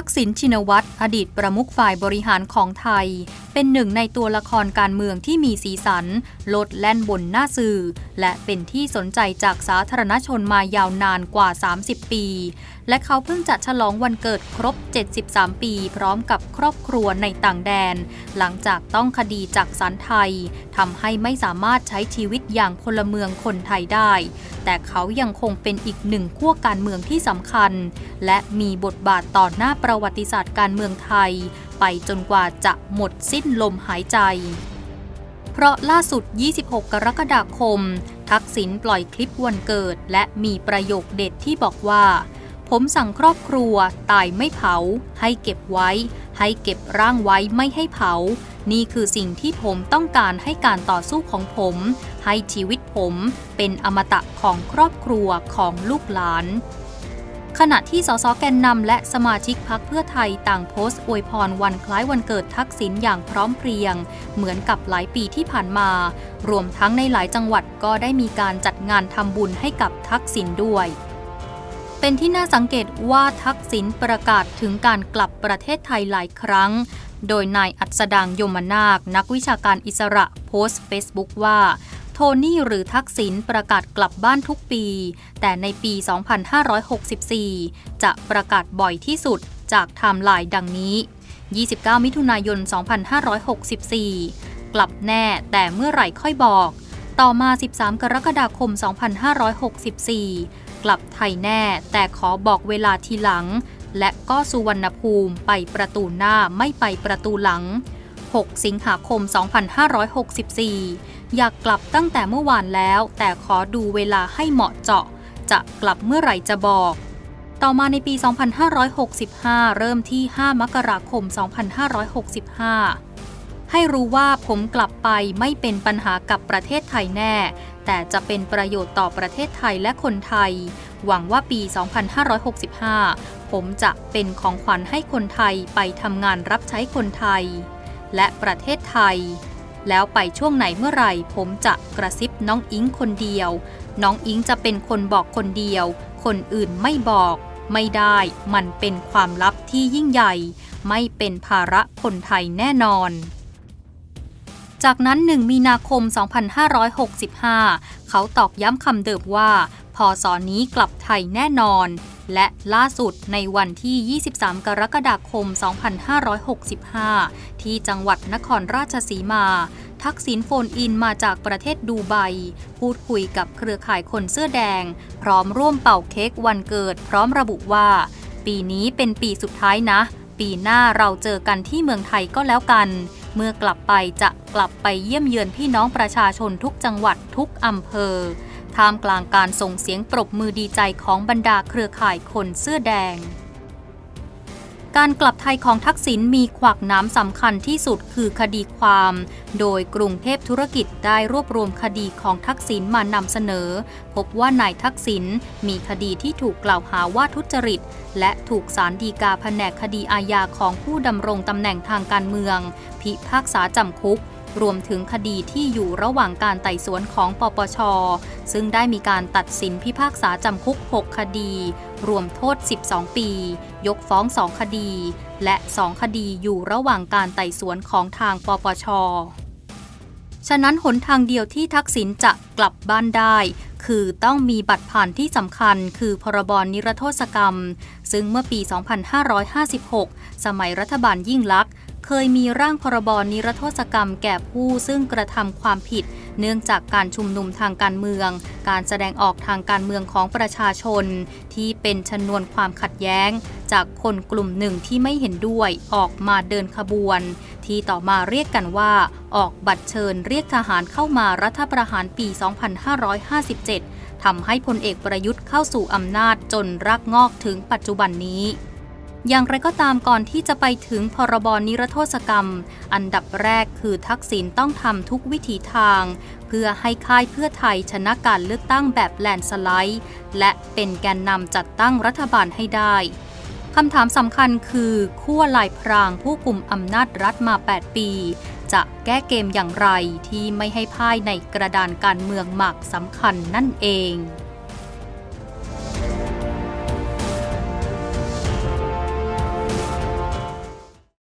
ทักษิณชินวัตรอดีตประมุขฝ่ายบริหารของไทย เป็นหนึ่งในตัวละครการเมืองที่มีสีสันลดแล่นบนหน้าสื่อ และเป็นที่สนใจจากสาธารณชนมายาวนานกว่า 30 ปี และเขาเพิ่งจะฉลองวันเกิดครบ 73 ปี พร้อมกับครอบครัวในต่างแดน หลังจากต้องคดีจากศาลไทยทำให้ไม่สามารถใช้ชีวิตอย่างพลเมืองคนไทยได้ แต่เขายังคงเป็นอีกหนึ่งขั้วการเมืองที่สำคัญ และมีบทบาทต่อหน้าประวัติศาสตร์การเมืองไทย ไปจนกว่าจะหมดสิ้นลมหายใจ เพราะล่าสุด 26 กรกฎาคม ทักษิณปล่อยคลิปวันเกิด และมีประโยคเด็ดที่บอกว่า ผมสั่งครอบครัวตายไม่เผา ให้เก็บไว้ ให้เก็บร่างไว้ไม่ให้เผา นี่คือสิ่งที่ผมต้องการให้การต่อสู้ของผม ให้ชีวิตผมเป็นอมตะของครอบครัวของลูกหลานขณะที่สสแกนนำและสมาชิกพักเพื่อไทยต่างโพสต์อวยพรวันคล้ายวันเกิดทักษิณอย่างพร้อมเพรียง เหมือนกับหลายปีที่ผ่านมา รวมทั้งในหลายจังหวัดก็ได้มีการจัดงานทำบุญให้กับทักษิณด้วย เป็นที่น่าสังเกตว่าทักษิณประกาศถึงการกลับประเทศไทยหลายครั้ง โดยนายอัศดางยมนาค นักวิชาการอิสระโพสต์เฟซบุ๊กว่า โทนี่หรือทักษิณประกาศกลับบ้านทุกปี แต่ในปี 2564 จะประกาศบ่อยที่สุดจากไทม์ไลน์ดังนี้ 29 มิถุนายน 2564 กลับแน่แต่เมื่อไหร่ค่อยบอก ต่อมา 13 กรกฎาคม 2564 กลับไทยแน่แต่ขอบอกเวลาทีหลัง และก็สุวรรณภูมิไปประตูหน้าไม่ไปประตูหลัง 6 สิงหาคม 2564 อยากกลับตั้งแต่เมื่อวานแล้ว แต่ขอดูเวลาให้เหมาะเจาะ จะกลับเมื่อไหร่จะบอก ต่อมาในปี 2565 เริ่มที่ 5 มกราคม 2565 ให้รู้ว่าผมกลับไปไม่เป็นปัญหากับประเทศไทยแน่ แต่จะเป็นประโยชน์ต่อประเทศไทยและคนไทยหวังว่าปี 2565 ผมจะเป็นของขวัญให้คนไทยไปทำงานรับใช้คนไทย และประเทศไทย แล้วไปช่วงไหนเมื่อไหร่ ผมจะกระซิบน้องอิงคนเดียว น้องอิงจะเป็นคนบอกคนเดียว คนอื่นไม่บอก ไม่ได้ มันเป็นความลับที่ยิ่งใหญ่ ไม่เป็นภาระคนไทยแน่นอนจากนั้น 1 มีนาคม 2565 เขาตอกย้ำคำเดิมว่า พอสอนนี้กลับไทยแน่นอน และล่าสุดในวันที่ 23 กรกฎาคม 2565 ที่จังหวัดนครราชสีมา ทักษิณโฟนอินมาจากประเทศดูไบ พูดคุยกับเครือข่ายคนเสื้อแดง พร้อมร่วมเป่าเค้กวันเกิด พร้อมระบุว่า ปีนี้เป็นปีสุดท้ายนะ ปีหน้าเราเจอกันที่เมืองไทยก็แล้วกัน เมื่อกลับไปจะกลับไปเยี่ยมเยือนพี่น้องประชาชนทุกจังหวัดทุกอำเภอ ท่ามกลางการส่งเสียงปรบมือดีใจของบรรดาเครือข่ายคนเสื้อแดง การกลับไทยของทักษิณมีขวักน้ำสำคัญที่สุดคือคดีความ โดยกรุงเทพธุรกิจได้รวบรวมคดีของทักษิณมานำเสนอ พบว่านายทักษิณมีคดีที่ถูกกล่าวหาว่าทุจริต และถูกสารดีกาแผนกคดีอาญาของผู้ดำรงตำแหน่งทางการเมือง พิพากษาจำคุก รวมถึงคดีที่อยู่ระหว่างการไต่สวนของปปช ซึ่งได้มีการตัดสินพิพากษาจำคุก 6 คดี รวมโทษ 12 ปี ยกฟ้อง 2 คดี และ 2 คดีอยู่ระหว่างการไต่สวนของทางปปช ฉะนั้นหนทางเดียวที่ทักษิณจะกลับบ้านได้คือต้องมีบัตรผ่านที่สำคัญ คือพรบนิรโทษกรรม ซึ่งเมื่อปี 2556 สมัยรัฐบาลยิ่งลักษณ์ เคยมีร่างพรบนิรโทษกรรมแก่ผู้ซึ่งกระทำความผิด เนื่องจากการชุมนุมทางการเมือง การแสดงออกทางการเมืองของประชาชน ที่เป็นชนวนความขัดแย้ง จากคนกลุ่มหนึ่งที่ไม่เห็นด้วยออกมาเดินขบวน ที่ต่อมาเรียกกันว่า ออกบัตรเชิญเรียกทหารเข้ามารัฐประหารปี 2557ทำให้พลเอกประยุทธ์เข้าสู่อำนาจจนรากงอกถึงปัจจุบันนี้ อย่างไรก็ตามก่อนที่จะไปถึงพรบนิรโทษกรรม อันดับแรกคือทักษิณต้องทำทุกวิถีทาง เพื่อให้ค่ายเพื่อไทยชนะการเลือกตั้งแบบแลนสไลด์ และเป็นแกนนำจัดตั้งรัฐบาลให้ได้คำถามสำคัญคือขั้วลายพรางผู้กลุ่มอำนาจรัฐมา 8 ปี จะแก้เกมอย่างไรที่ไม่ให้พ่ายในกระดานการเมืองหมากสำคัญนั่นเอง